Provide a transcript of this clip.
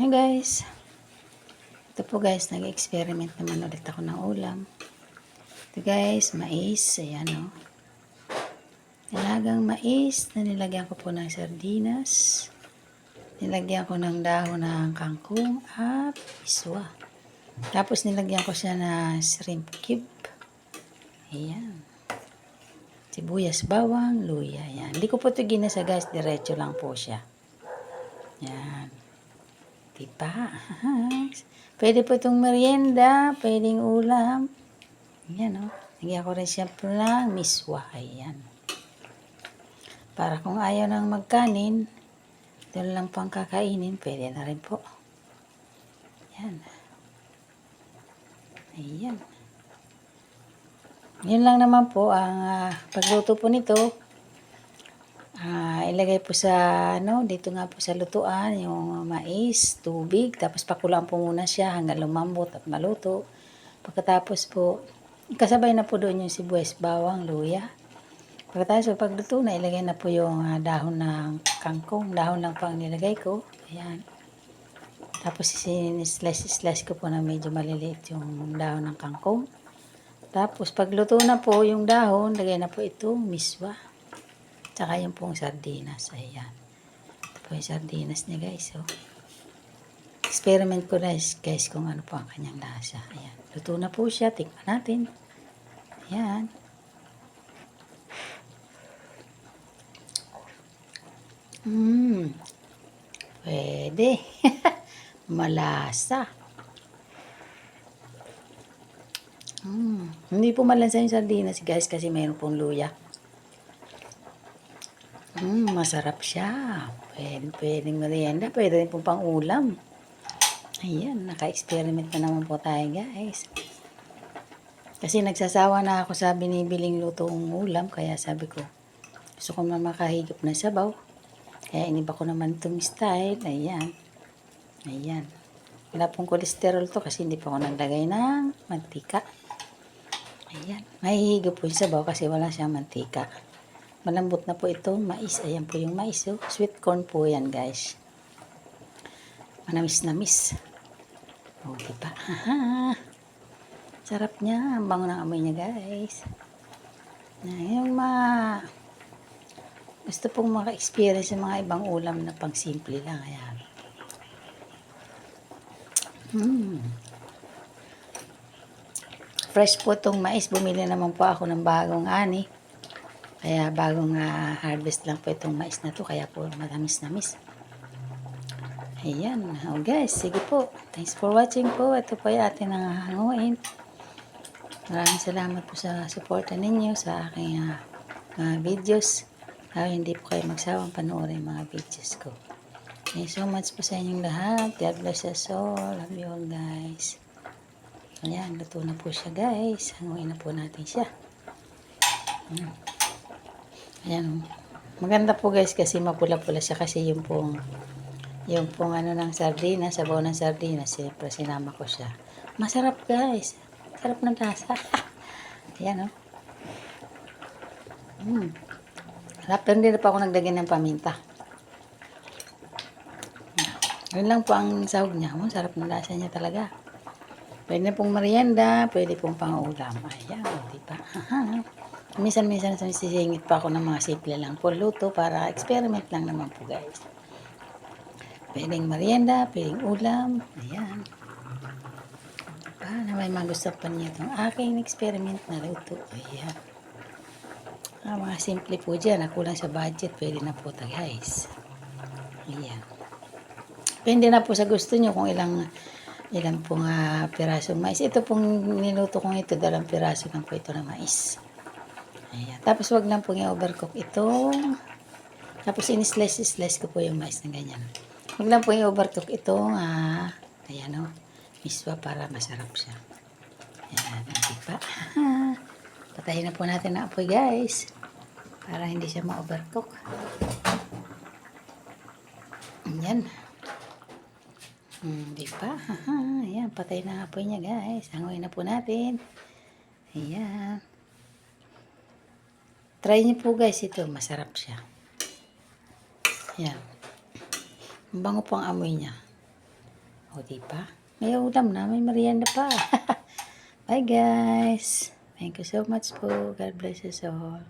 Hi guys. Ito po guys, nag-experiment naman ulit ako ng ulam. Ito guys, mais. Ayan o. Nilagang mais na nilagyan ko po ng sardinas. Nilagyan ko ng dahon ng kangkong at iswa. Tapos nilagyan ko siya na shrimp cube. Ayan. Sibuyas, bawang, luya. Ayan. Hindi ko po ito ginasa guys. Diretso lang po siya. Ayan. Diba? Pwede po itong merienda. Pwedeng ulam. Ayan o. Oh. Nagyan ko rin siya ng miswa. Ayan. Para kung ayaw nang magkanin, doon lang pang kakainin, pwede na rin po. Ayan. Ayan. Yun lang naman po ang ah, pagluto po nito. Ah, ilagay po sa ano, dito nga po sa lutuan yung mais, tubig, tapos pakulaan po muna siya hanggang lumambot at maluto. Pagkatapos po, kasabay na po doon yung sibuyas, bawang, luya. Pagkatapos po pagluto na, ilagay na po yung ah, dahon ng kangkong, dahon lang po ang nilagay ko. Ayan. Tapos slice-slice ko po na medyo maliliit yung dahon ng kangkong. Tapos pagluto na po yung dahon, lagay na po itong miswa. Tsaka yung pong sardinas. Ayan. Ito po yung sardinas niya guys. Oh. Experiment ko guys, guys kung ano po ang kanyang lasa. Ayan. Luto na po siya. Tikman natin. Ayan. Mmm. Pwede. Malasa. Mm. Hindi po malansa yung sardinas guys kasi mayroon pong luya. Mm, masarap siya. Pwede, pwedeng merienda. Pwede rin pong pang ulam. Ayan, naka-experiment na naman po tayo guys. Kasi nagsasawa na ako sa binibiling lutong ulam. Kaya sabi ko, gusto ko na makahigop na sabaw. Kaya iniba ko naman itong style. Ayan. Ayan. Wala pong kolesterol to kasi hindi pa ako naglagay ng mantika. Ayan. Mahihigop po yung sabaw kasi wala siyang mantika. Malambot na po ito. Mais. Ayan po yung mais. Oh. Sweet corn po yan guys. Manamis-namis. O, oh, diba? Aha. Sarap niya. Ang bango ng amoy niya guys. Na yung ma... Gusto pong maka-experience yung mga ibang ulam na pang simple lang. Ayan. Hmm. Fresh po itong mais. Bumili naman po ako ng bagong ani. Kaya bagong uh, harvest lang po itong mais na to. Kaya po matamis-namis. Ayan. Oh guys, sige po. Thanks for watching po. Ito po yung ating nangahanguin. Maraming salamat po sa suporta ninyo sa aking uh, mga videos. Kaya hindi po kayo magsawang panoorin mga videos ko. Thank so much po sa inyong lahat. God bless us all. Love you all guys. Ayan, luto na po siya guys. Hanguin na po natin siya. Ayan. Ayan. Maganda po guys kasi mapula-pula siya kasi yung pong yung pong ano ng sardinas, sabaw ng sardinas, siyempre sinama ko siya. Masarap guys. Sarap ng lasa. Ayan o. Oh. Mm. Pero hindi na pa ako nagdagyan ng paminta. Yun lang po ang sahog niya. Oh, sarap ng lasa niya talaga. Pwede pong merienda, pwede pong pang-ulam. Ayan, di ba? Minsan-minsan sisingit pa ako ng mga simple lang po luto para experiment lang naman po guys. Pwedeng merienda, pwedeng ulam. Ayan. Diba? Na may magustuhan pa niyo itong aking experiment na luto. Ayan. Ah, mga simple po dyan. Nakulang sa budget. Pwede na po ito guys. Ayan. Depende na po sa gusto nyo kung ilang ilang pong uh, pirasong mais. Ito pong niluto kong ito, dalawang piraso lang po ito na mais. Ayan. Tapos wag lang pong i-overcook itong tapos in-slice-slice ko po yung mais na ganyan. Wag lang po i-overcook itong uh, ayan o, oh, miswa para masarap siya. Ayan, di ba? Patayin na po natin ang apoy guys para hindi siya ma-overcook. Ayan. Hmm, di ba? Ayan, patay na apoy niya guys. Hangoy na po natin. Ayan. Try niyo po guys ito. Masarap siya. Ayan. Bango po ang amoy niya. O, di ba? May ulam na, may merienda pa. Bye, guys. Thank you so much po. God bless us all.